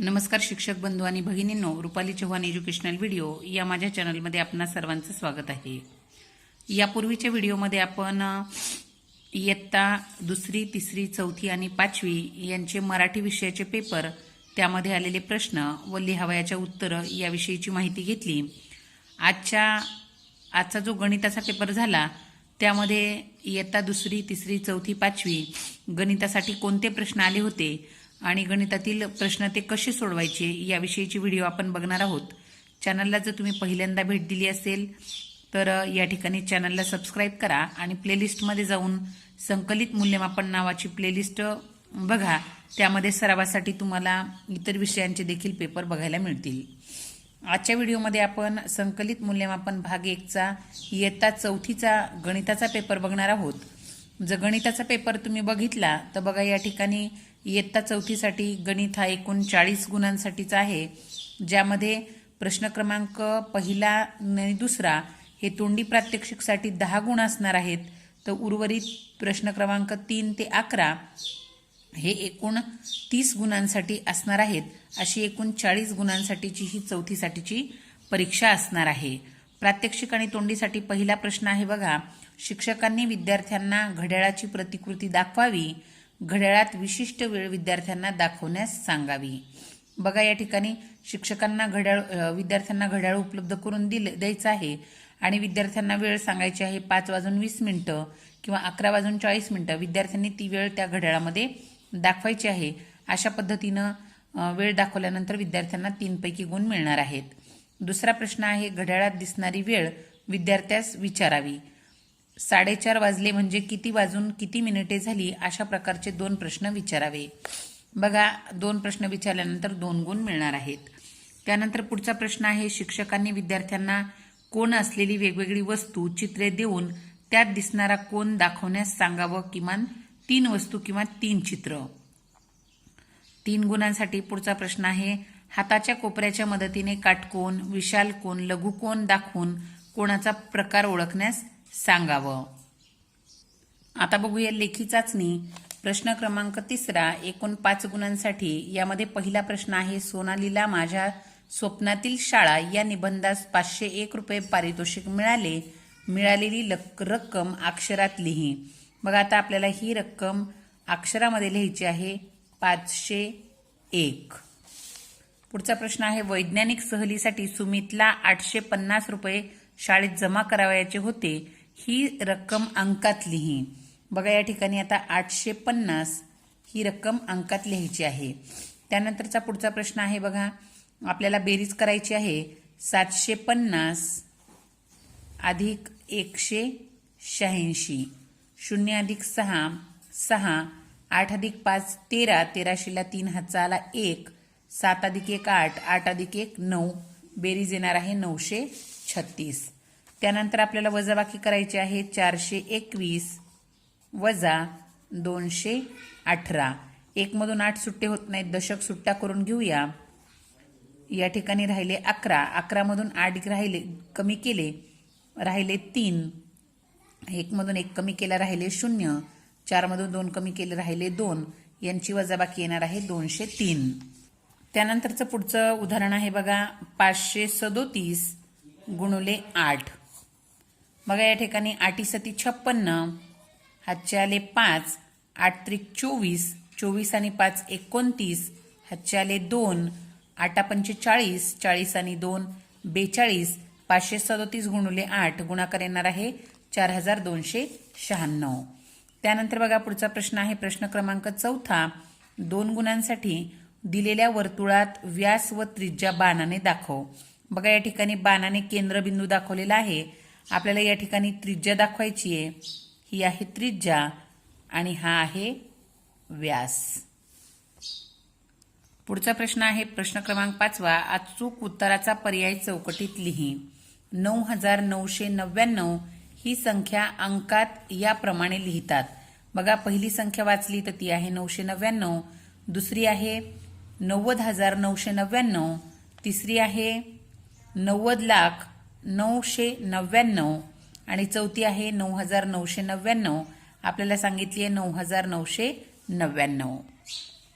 नमस्कार शिक्षक बंधू आणि भगिनींनो रुपाली चव्हाण एज्युकेशनल व्हिडिओ या माझ्या चॅनलमध्ये आपणा सर्वांचं स्वागत आहे. यापूर्वीच्या व्हिडिओमध्ये आपण इयत्ता दुसरी तिसरी चौथी आणि पाचवी यांचे मराठी विषयाचे पेपर त्यामध्ये आलेले प्रश्न व लिहावयाच्या उत्तरं याविषयीची माहिती घेतली. आजच्या आजचा जो गणिताचा पेपर झाला त्यामध्ये इयत्ता दुसरी तिसरी चौथी पाचवी गणितासाठी कोणते प्रश्न आले होते? आणि गणितातील प्रश्न ते कसे सोडवायचे याविषयीची व्हिडिओ आपण बघणार आहोत. चॅनलला जर तुम्ही पहिल्यांदा भेट दिली असेल तर या ठिकाणी चॅनलला सबस्क्राईब करा आणि प्लेलिस्टमध्ये जाऊन संकलित मूल्यमापन नावाची प्लेलिस्ट बघा. त्यामध्ये सरावासाठी तुम्हाला इतर विषयांचे देखील पेपर बघायला मिळतील. आजच्या व्हिडिओमध्ये आपण संकलित मूल्यमापन भाग एकचा इयत्ता चौथीचा गणिताचा पेपर बघणार आहोत. जर गणिताचा पेपर तुम्ही बघितला तर बघा या ठिकाणी इयत्ता चौथीसाठी गणित हा एकूण चाळीस गुणांसाठीचा आहे ज्यामध्ये प्रश्न क्रमांक पहिला आणि दुसरा हे तोंडी प्रात्यक्षिकसाठी दहा गुण असणार आहेत. तर उर्वरित प्रश्न क्रमांक तीन ते अकरा हे एकूण तीस गुणांसाठी असणार आहेत. अशी एकूण चाळीस गुणांसाठीची ही चौथीसाठीची परीक्षा असणार आहे. प्रात्यक्षिक आणि तोंडीसाठी पहिला प्रश्न आहे बघा. शिक्षकांनी विद्यार्थ्यांना घड्याळाची प्रतिकृती दाखवावी. घड्याळात विशिष्ट वेळ विद्यार्थ्यांना दाखवण्यास सांगावी. बघा या ठिकाणी शिक्षकांना घड्याळ विद्यार्थ्यांना घड्याळ उपलब्ध करून दिले द्यायचं आहे आणि विद्यार्थ्यांना वेळ सांगायची आहे पाच वाजून वीस मिनटं किंवा अकरा वाजून चाळीस मिनटं. विद्यार्थ्यांनी ती वेळ त्या घड्याळामध्ये दाखवायची आहे. अशा पद्धतीनं वेळ दाखवल्यानंतर विद्यार्थ्यांना तीनपैकी गुण मिळणार आहेत. दुसरा प्रश्न आहे घड्याळात दिसणारी वेळ विद्यार्थ्यास विचारावी. साडेचार वाजले म्हणजे किती वाजून किती मिनिटे झाली अशा प्रकारचे दोन प्रश्न विचारावे. बघा दोन प्रश्न विचारल्यानंतर दोन गुण मिळणार आहेत. त्यानंतर पुढचा प्रश्न आहे शिक्षकांनी विद्यार्थ्यांना कोण असलेली वेगवेगळी वस्तू चित्रे देऊन त्यात दिसणारा कोण दाखवण्यास सांगावं? किमान तीन वस्तू किंवा तीन चित्र. तीन गुणांसाठी पुढचा प्रश्न आहे हाताच्या कोपऱ्याच्या मदतीने काटकोन विशाल कोण लघुकोन दाखवून कोणाचा प्रकार ओळखण्यास सांगावं. आता बघूया लेखी चाचणी प्रश्न क्रमांक तिसरा एकूण पाच गुणांसाठी यामध्ये पहिला प्रश्न आहे सोनालीला माझ्या स्वप्नातील शाळा या निबंधास पाचशे एक रुपये पारितोषिक मिळाले. मिळालेली रक्कम अक्षरात लिही. बघा आता आपल्याला ही रक्कम अक्षरामध्ये लिहायची आहे पाचशे एक. पुढचा प्रश्न आहे वैज्ञानिक सहलीसाठी सुमितला आठशे पन्नास रुपये शाळेत जमा करावयाचे होते. ही रक्कम अंकात लिही. बघा या ठिकाणी आता आठशे पन्नास ही रक्कम अंकात लिहायची आहे. त्यानंतरचा पुढचा प्रश्न आहे बघा. आपल्याला बेरीज करायची आहे. सातशे पन्नास अधिक एकशे शहाऐंशी. शून्य अधिक सहा सहा. आठ अधिक पाच तेरा. तेराशेला तीन हातचा आला एक. सात अधिक एक आठ. आठ अधिक एक नऊ. बेरीज येणार आहे नऊशे छत्तीस. त्यानंतर आपल्याला वजाबाकी करायची आहे चारशे एकवीस वजा दोनशे अठरा. एकमधून आठ सुट्टे होत नाहीत. दशक सुट्टा करून घेऊया. या ठिकाणी राहिले अकरा. अकरामधून आठ राहिले कमी केले राहिले तीन. एकमधून एक कमी केला राहिले शून्य. चारमधून दोन कमी केले राहिले दोन. यांची वजाबाकी येणार आहे दोनशे तीन. त्यानंतरचं पुढचं उदाहरण आहे बघा. पाचशे सदोतीस गुणुले आठ. बघा या ठिकाणी आठी सती छप्पन्न हातचे आले पाच आठ त्रिक चोवीस चोवीस आणि पाच एकोणतीस हातचे आले दोन आठा पंचेचाळीस चाळीस आणि दोन बेचाळीस पाचशे सदोतीस गुणुले आठ गुणाकार येणार आहे चार हजार दोनशे शहाण्णव. त्यानंतर बघा पुढचा प्रश्न आहे प्रश्न क्रमांक चौथा. दोन गुणांसाठी दिलेल्या वर्तुळात व्यास व त्रिज्या बाणाने दाखव. बघा या ठिकाणी बाणाने केंद्रबिंदू दाखवलेला आहे. आपल्याला या ठिकाणी त्रिज्या दाखवायची आहे. ही आहे त्रिज्या आणि हा आहे व्यास. पुढचा प्रश्न आहे प्रश्न क्रमांक पाचवा. अचूक उत्तराचा पर्याय चौकटीत लिही. नऊ हजार नऊशे नव्याण्णव ही संख्या अंकात याप्रमाणे लिहितात. बघा पहिली संख्या वाचली तर ती आहे नऊशे नव्याण्णव. दुसरी आहे नव्वद हजार नऊशे नव्याण्णव. तिसरी आहे नव्वद लाख नऊशे नव्याण्णव आणि चौथी आहे नऊ हजार नऊशे नव्याण्णव. आपल्याला सांगितली आहे नऊ हजार नऊशे नव्याण्णव.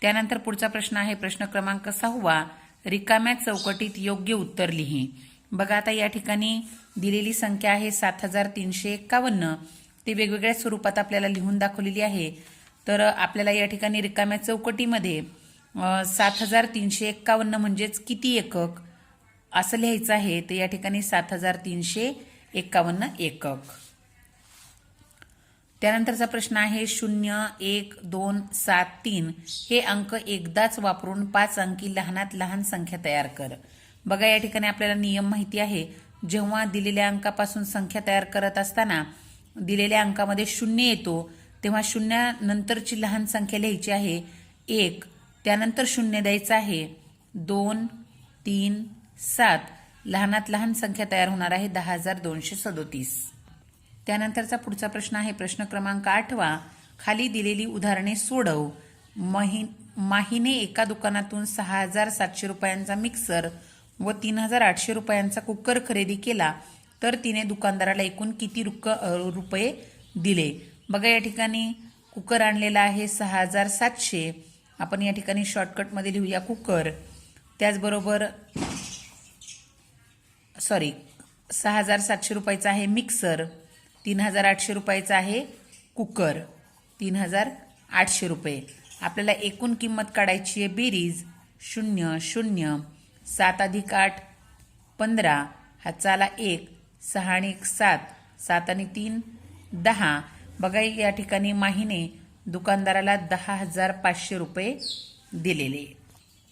त्यानंतर पुढचा प्रश्न आहे प्रश्न क्रमांक सहावा. रिकाम्या चौकटीत योग्य उत्तर लिही. बघा आता या ठिकाणी दिलेली संख्या आहे सात हजार तीनशे एक्कावन्न ती वेगवेगळ्या स्वरूपात आपल्याला लिहून दाखवलेली आहे. तर आपल्याला या ठिकाणी रिकाम्या चौकटीमध्ये सात हजार तीनशे एक्कावन्न म्हणजेच किती एकक? असं लिहायचं आहे तर या ठिकाणी सात हजार तीनशे एक्कावन्न एकक. त्यानंतरचा प्रश्न आहे शून्य एक दोन सात तीन हे अंक एकदाच वापरून पाच अंकी लहानात लहान संख्या तयार कर. बघा या ठिकाणी आपल्याला नियम माहिती आहे. जेव्हा दिलेल्या अंकापासून संख्या तयार करत असताना दिलेल्या अंकामध्ये शून्य येतो तेव्हा शून्यानंतरची लहान संख्या लिहायची आहे एक. त्यानंतर शून्य द्यायचं आहे दोन तीन सात लहानात लहान संख्या तयार होणार आहे दहा हजार दोनशे सदोतीस. त्यानंतरचा पुढचा प्रश्न आहे प्रश्न क्रमांक आठवा. खाली दिलेली उदाहरणे सोडव. महिन माहीने एका दुकानातून सहा हजार सातशे रुपयांचा मिक्सर व तीन हजार आठशे रुपयांचा कुकर खरेदी केला तर तिने दुकानदाराला एकूण किती रुक रुपये दिले? बघा या ठिकाणी कुकर आणलेला आहे सहा हजार सातशे. आपण या ठिकाणी शॉर्टकटमध्ये लिहूया कुकर त्याचबरोबर सॉरी सहा हजार सातशे रुपयाचा आहे मिक्सर तीन हजार आठशे रुपयाचा आहे कुकर तीन हजार आठशे रुपये. आपल्याला एकूण किंमत काढायची आहे बेरीज शून्य शून्य सात अधिक आठ पंधरा. हा चाला एक सहा आणि एक सात सात आणि तीन दहा. बघा या ठिकाणी माहीने दुकानदाराला दहा हजार पाचशे रुपये दिलेले.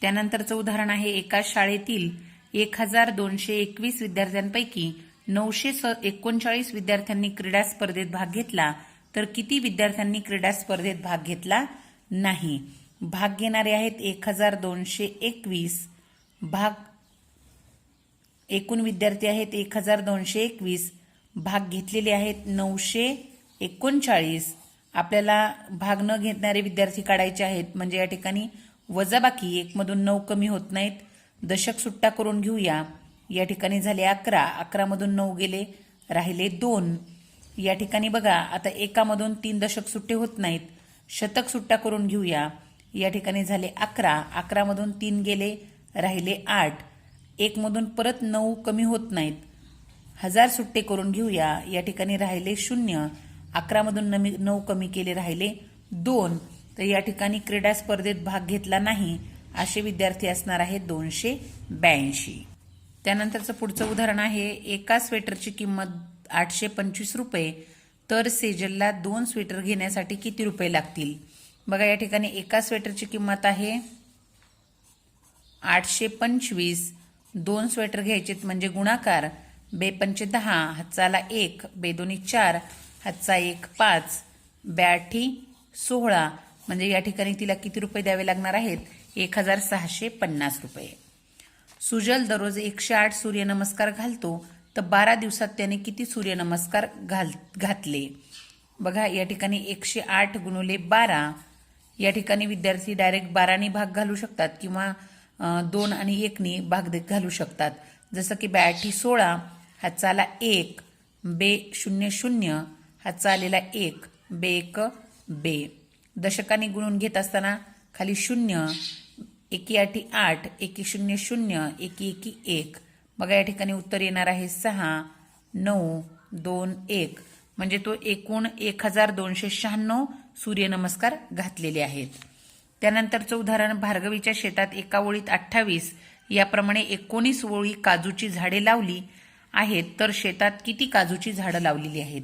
त्यानंतरचं उदाहरण आहे एका शाळेतील एक हजार दोनशे एकवीस विद्यार्थ्यांपैकी नऊशे स एकोणचाळीस विद्यार्थ्यांनी क्रीडा स्पर्धेत भाग घेतला. तर किती विद्यार्थ्यांनी क्रीडा स्पर्धेत भाग घेतला? नाही. भाग घेणारे आहेत एक हजार दोनशे एकवीस. भाग एकूण विद्यार्थी आहेत एक हजार दोनशे एकवीस. भाग घेतलेले आहेत नऊशे एकोणचाळीस. आपल्याला भाग न घेणारे विद्यार्थी काढायचे आहेत. म्हणजे या ठिकाणी वजाबाकी एकमधून नऊ कमी होत नाहीत. दशक सुट्टा करून घेऊया. या ठिकाणी झाले अकरा अकरामधून नऊ गेले राहिले दोन. या ठिकाणी बघा आता एकामधून तीन दशक सुट्टे होत नाहीत. शतक सुट्टा करून घेऊया. या ठिकाणी झाले अकरा अकरामधून तीन गेले राहिले आठ. एकमधून परत नऊ कमी होत नाहीत. हजार सुट्टे करून घेऊया. या ठिकाणी राहिले शून्य अकरामधून नमी नऊ कमी केले राहिले दोन. तर या ठिकाणी क्रीडा स्पर्धेत भाग घेतला नाही. असे विद्यार्थी असणार आहेत दोनशे ब्याऐंशी. त्यानंतरचं पुढचं उदाहरण आहे एका स्वेटरची किंमत आठशे पंचवीस रुपये तर सेजलला दोन स्वेटर घेण्यासाठी किती रुपये लागतील? बघा या ठिकाणी एका स्वेटरची किंमत आहे आठशे पंचवीस दोन स्वेटर घ्यायचेत म्हणजे गुणाकार बे पंचे दहा हातचाला एक बेदोनी चार हातचा एक पाच ब्याठी सोळा म्हणजे या ठिकाणी तिला किती रुपये द्यावे लागणार आहेत? एक हजार सहाशे पन्नास रुपये. सुजल दररोज एकशे आठ सूर्यनमस्कार घालतो तर बारा दिवसात त्याने किती सूर्यनमस्कार घाल घातले? बघा या ठिकाणी एकशे आठ गुणुले बारा. या ठिकाणी विद्यार्थी डायरेक्ट बाराने भाग घालू शकतात किंवा दोन आणि एकने भाग दे- घालू शकतात. जसं की ब्याठी सोळा हा चाला एक. बे शून्य शून्य हा आलेला एक. बे एक बे. दशकाने गुणून घेत असताना खाली शून्य. एकी आठी आठ एकी शून्य शून्य एकी एकी एक. बघा या ठिकाणी उत्तर येणार आहे सहा नऊ दोन एक. म्हणजे तो एकूण एक हजार दोनशे शहाण्णव सूर्यनमस्कार घातलेले आहेत. त्यानंतरचं उदाहरण भार्गवीच्या शेतात एका ओळीत अठ्ठावीस याप्रमाणे एकोणीस ओळी काजूची झाडे लावली आहेत तर शेतात किती काजूची झाडं लावलेली आहेत?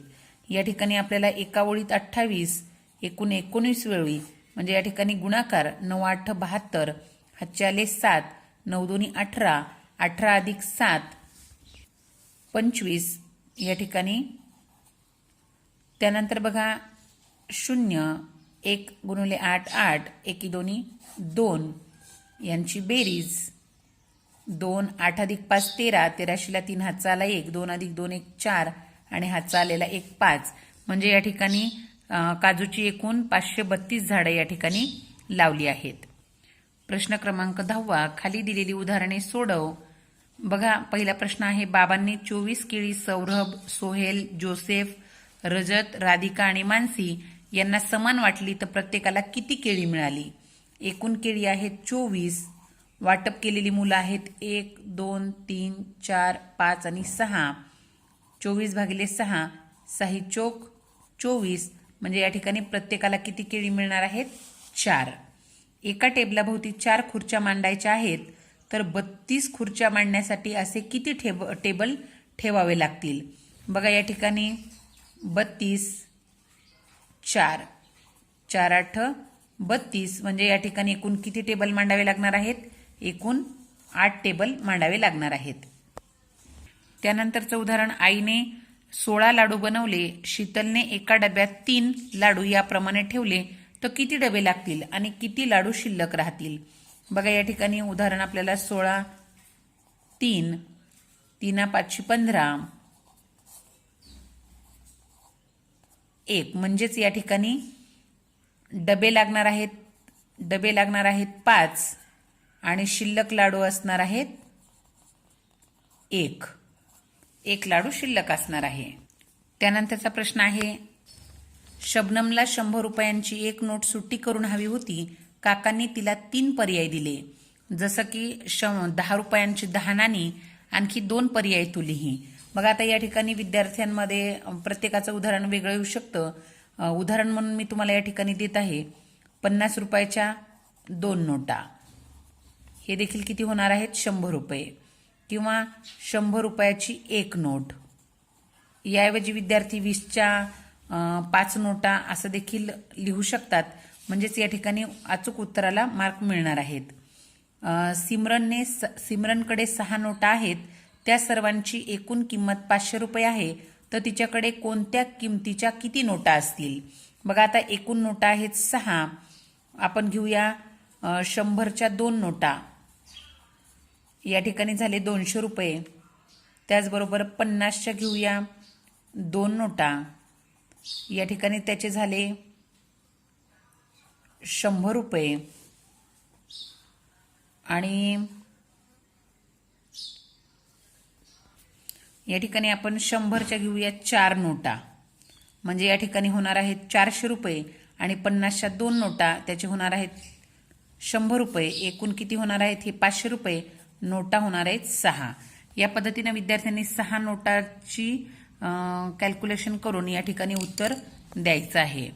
या ठिकाणी आपल्याला एका ओळीत अठ्ठावीस एकूण एकोणीस वेळी म्हणजे या ठिकाणी गुणाकार नऊ आठ बहात्तर हातचे सात नऊ दोन्ही अठरा अठरा अधिक सात पंचवीस. या ठिकाणी त्यानंतर बघा शून्य एक गुणुले आठ आठ एकी दोन्ही दोन. यांची बेरीज. दोन आठ अधिक पाच तेरा. तेराशीला तीन हातचा आला एक. दोन अधिक दोन एक चार. आणि हातचा आलेला एक पाच. म्हणजे या ठिकाणी काजूची एकूण पाचशे बत्तीस झाडं या ठिकाणी लावली आहेत. प्रश्न क्रमांक दहावा खाली दिलेली उदाहरणे सोडव. बघा पहिला प्रश्न आहे बाबांनी चोवीस केळी सौरभ सोहेल जोसेफ रजत राधिका आणि मानसी यांना समान वाटली तर प्रत्येकाला किती केळी मिळाली? एकूण केळी आहेत चोवीस. वाटप केलेली मुलं आहेत एक दोन तीन चार पाच आणि सहा. चोवीस भागिले सहा सही चोक चोवीस. म्हणजे या ठिकाणी प्रत्येकाला किती केळी मिळणार आहेत? चार. एका टेबलाभोवती चार खुर्च्या मांडायच्या आहेत तर बत्तीस खुर्च्या मांडण्यासाठी असे किती ठेब टेबल ठेवावे लागतील? बघा या ठिकाणी. बत्तीस चार. चार आठ बत्तीस. म्हणजे या ठिकाणी एकूण किती टेबल मांडावे लागणार आहेत? एकूण आठ टेबल मांडावे लागणार आहेत. त्यानंतरचं उदाहरण आईने सोळा लाडू बनवले शीतलने एका डब्यात तीन लाडू याप्रमाणे ठेवले तर किती डबे लागतील आणि किती लाडू शिल्लक राहतील? बघा या ठिकाणी उदाहरण आपल्याला सोळा तीन तीना पाचशे पंधरा एक. म्हणजेच या ठिकाणी डबे लागणार आहेत डबे लागणार आहेत पाच आणि शिल्लक लाडू असणार आहेत एक. एक लाडू शिल्लक असणार आहे. त्यानंतरचा प्रश्न आहे शबनमला शंभर रुपयांची एक नोट सुट्टी करून हवी होती. काकांनी तिला तीन पर्याय दिले. जसं की श दहा रुपयांची दहा नाणी आणखी दोन पर्याय तू लिही. मग आता या ठिकाणी विद्यार्थ्यांमध्ये प्रत्येकाचं उदाहरण वेगळं येऊ शकतं. उदाहरण म्हणून मी तुम्हाला या ठिकाणी देत आहे. पन्नास रुपयाच्या दोन नोटा. हे देखील किती होणार आहेत? शंभर रुपये. किंवा शंभर रुपयाची एक नोट. याऐवजी विद्यार्थी वीसच्या पाच नोटा असं देखील लिहू शकतात. म्हणजेच या ठिकाणी अचूक उत्तराला मार्क मिळणार आहेत. सिमरनने स सिमरनकडे सहा नोटा आहेत. त्या सर्वांची एकूण किंमत पाचशे रुपये आहे. तर तिच्याकडे कोणत्या किमतीच्या किती नोटा असतील? बघा आता एकूण नोटा आहेत सहा. आपण घेऊया शंभरच्या दोन नोटा. या ठिकाणी झाले दोनशे रुपये. त्याचबरोबर पन्नासच्या घेऊया दोन नोटा. या ठिकाणी त्याचे झाले शंभर रुपये. आणि या ठिकाणी आपण शंभरच्या घेऊया चार नोटा. म्हणजे या ठिकाणी होणार आहेत चारशे रुपये आणि पन्नासच्या दोन नोटा. त्याचे होणार आहेत शंभर रुपये. एकूण किती होणार आहेत? हे पाचशे रुपये. नोटा होणार आहेत सहा. या पद्धतीने विद्यार्थ्यांनी सहा नोटाची कॅल्क्युलेशन करून या ठिकाणी उत्तर द्यायचं आहे.